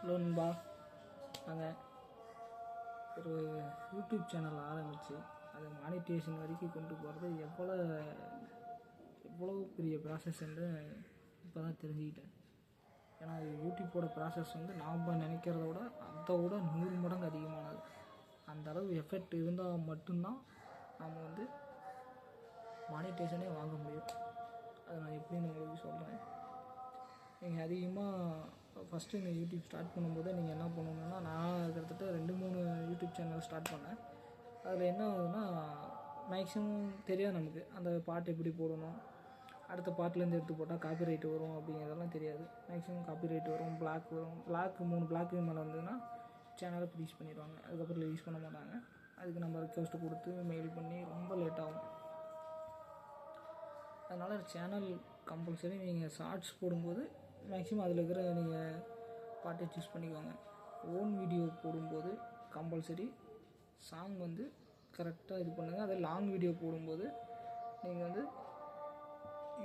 Hello நண்பா நாங்கள் ஒரு யூடியூப் சேனல் ஆரம்பித்து அதை மானிட்டேஷன் வரைக்கும் கொண்டு போகிறது எவ்வளோ எவ்வளோ பெரிய ப்ராசஸ்ன்னு இப்போ தான் தெரிஞ்சுக்கிட்டேன். ஏன்னா அது யூடியூப்போட ப்ராசஸ் வந்து நாம் நினைக்கிறத விட அதை விட நூறு மடங்கு அதிகமானது. அந்த அளவு எஃபெக்ட் இருந்தால் மட்டும்தான் நாம் வந்து மானிட்டேஷனே வாங்க முடியும். அதை நான் எப்படின்னு உங்களுக்கு சொல்கிறேன் நீங்கள் அதிகமாக ஃபஸ்ட்டு இந்த யூடியூப் ஸ்டார்ட் பண்ணும்போது நீங்கள் என்ன பண்ணணுன்னா நான் கிட்டத்தட்ட ரெண்டு மூணு யூடியூப் சேனல் ஸ்டார்ட் பண்ணேன். அதில் என்ன ஆகுதுன்னா மேக்ஸிமம் தெரியாது நமக்கு. அந்த பாட்டு எப்படி போடணும்? அடுத்த பாட்டிலேருந்து எடுத்து போட்டால் காப்பி ரைட் வரும் அப்படிங்கிறதெல்லாம் தெரியாது. மேக்ஸிமம் காப்பி ரைட் வரும் பிளாக் வரும். பிளாக் மூணு பிளாக்கு மேலே வந்ததுன்னா சேனலை ரிலீஸ் பண்ணிடுவாங்க. அதுக்கப்புறம் ரிலீஸ் பண்ண மாட்டாங்க. அதுக்கு நம்ம ரிக்வஸ்ட்டு கொடுத்து மெயில் பண்ணி ரொம்ப லேட் ஆகும். அதனால் சேனல் கம்பல்சரி நீங்கள் ஷார்ட்ஸ் போடும்போது மேக்ஸிமம் அதில் இருக்கிற நீங்கள் பாட்டை சூஸ் பண்ணிக்கோங்க. ஓன் வீடியோ போடும்போது கம்பல்சரி சாங் வந்து கரெக்டாக இது பண்ணுங்கள் அதே லாங் வீடியோ போடும்போது நீங்கள் வந்து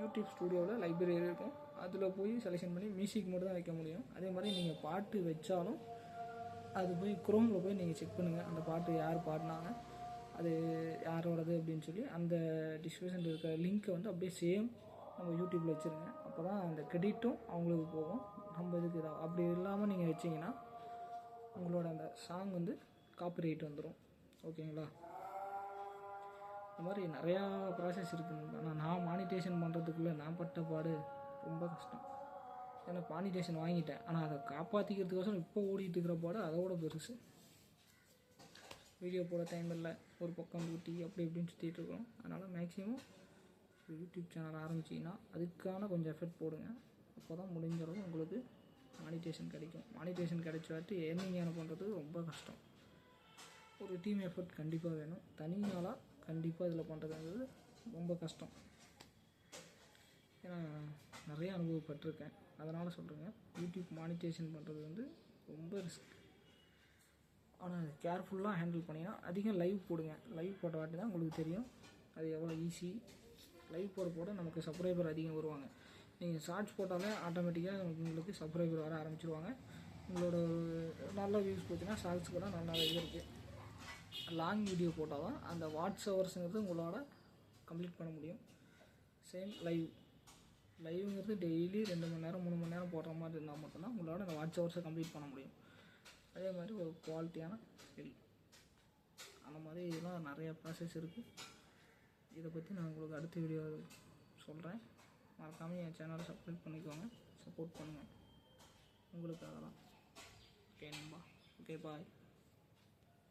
யூடியூப் ஸ்டூடியோவில் லைப்ரரி இருக்கும். அதில் போய் செலெக்ஷன் பண்ணி மியூசிக் மட்டும் தான் வைக்க முடியும். அதே மாதிரி நீங்கள் பாட்டு வச்சாலும் அது போய் குரோமில் போய் நீங்கள் செக் பண்ணுங்கள் அந்த பாட்டு யார் பாடினாங்க அது யாரோடது அப்படின்னு சொல்லி அந்த டிஸ்கிரிப்ஷனில் இருக்கிற லிங்க்கை வந்து அப்படியே சேம் நம்ம யூடியூப்பில் வச்சுருங்க அப்போ தான் அந்த கிரெடிட்டும் அவங்களுக்கு போகும். நம்ம இதுக்கு இதாக அப்படி இல்லாமல் நீங்கள் வச்சிங்கன்னா உங்களோட அந்த சாங் வந்து காப்பிரைட் வந்துடும் ஓகேங்களா? இந்த மாதிரி நிறையா ப்ராசஸ் இருக்குது ஆனால் நான் மானிட்டேஷன் பண்ணுறதுக்குள்ளே நான் பட்ட பாடு ரொம்ப கஷ்டம். ஏன்னா மானிட்டேஷன் வாங்கிட்டேன். ஆனால் அதை காப்பாற்றிக்கிறதுக்கோசரம் இப்போ ஓடிட்டு இருக்கிற பாடு அதோட பெருசு. வீடியோ போட டைம் இல்லை. ஒரு பக்கம் ஊட்டி அப்படி இப்படின்னு சுற்றிட்டு இருக்கிறோம். அதனால் மேக்ஸிமம் யூடியூப் சேனல் ஆரம்பிச்சிங்கன்னா அதுக்கான கொஞ்சம் எஃபர்ட் போடுங்க. அப்போ தான் முடிஞ்சளவு உங்களுக்கு மானிட்டேஷன் கிடைக்கும். மானிட்டேஷன் கிடைச்சாட்டு ஏர்னிங் பண்ணுறது ரொம்ப கஷ்டம். ஒரு டீம் எஃபர்ட் கண்டிப்பாக வேணும். தனியாளாக கண்டிப்பாக இதில் பண்ணுறதுங்கிறது ரொம்ப கஷ்டம். ஏன்னா நிறைய அனுபவப்பட்டிருக்கேன். அதனால் சொல்கிறேங்க யூடியூப் மானிட்டேஷன் பண்ணுறது வந்து ரொம்ப ரிஸ்க் ஆனால் கேர்ஃபுல்லாக ஹேண்டில் பண்ணிங்கன்னா அதிகம் லைவ் போடுங்க. லைவ் போட்ட வாட்டி தான் உங்களுக்கு தெரியும். அது எவ்வளோ ஈஸி லைவ் போட போட நமக்கு சப்ஸ்கிரைபர் அதிகம் வருவாங்க. நீங்கள் ஷார்ட்ஸ் போட்டாலே ஆட்டோமேட்டிக்காக உங்களுக்கு சப்ஸ்கிரைபர் வர ஆரம்பிச்சிருவாங்க. உங்களோட நல்ல வியூஸ் போச்சுன்னா ஷார்ட்ஸ் கூட நல்ல இது இருக்குது லாங் வீடியோ போட்டால் தான் அந்த வாட்ஸ் ஹவர்ஸுங்கிறது உங்களோட கம்ப்ளீட் பண்ண முடியும். சேம் லைவ் லைவ்ங்கிறது டெய்லி ரெண்டு மணி நேரம் மூணு மணி நேரம் போடுற மாதிரி இருந்தால் மட்டும்தான் உங்களோட அந்த வாட்ச் ஹவர்ஸை கம்ப்ளீட் பண்ண முடியும். அதே மாதிரி ஒரு குவாலிட்டியான ஸ்கில் அந்த மாதிரி இதெல்லாம் நிறைய ப்ராசஸ் இருக்குது இதை பற்றி நான் உங்களுக்கு அடுத்த வீடியோ சொல்கிறேன் மறக்காமல் என் சேனலை சப்ஸ்கிரைப் பண்ணிக்கோங்க. சப்போர்ட் பண்ணுங்கள் உங்களுக்காக தான். ஓகே நம்பா ஓகே பாய்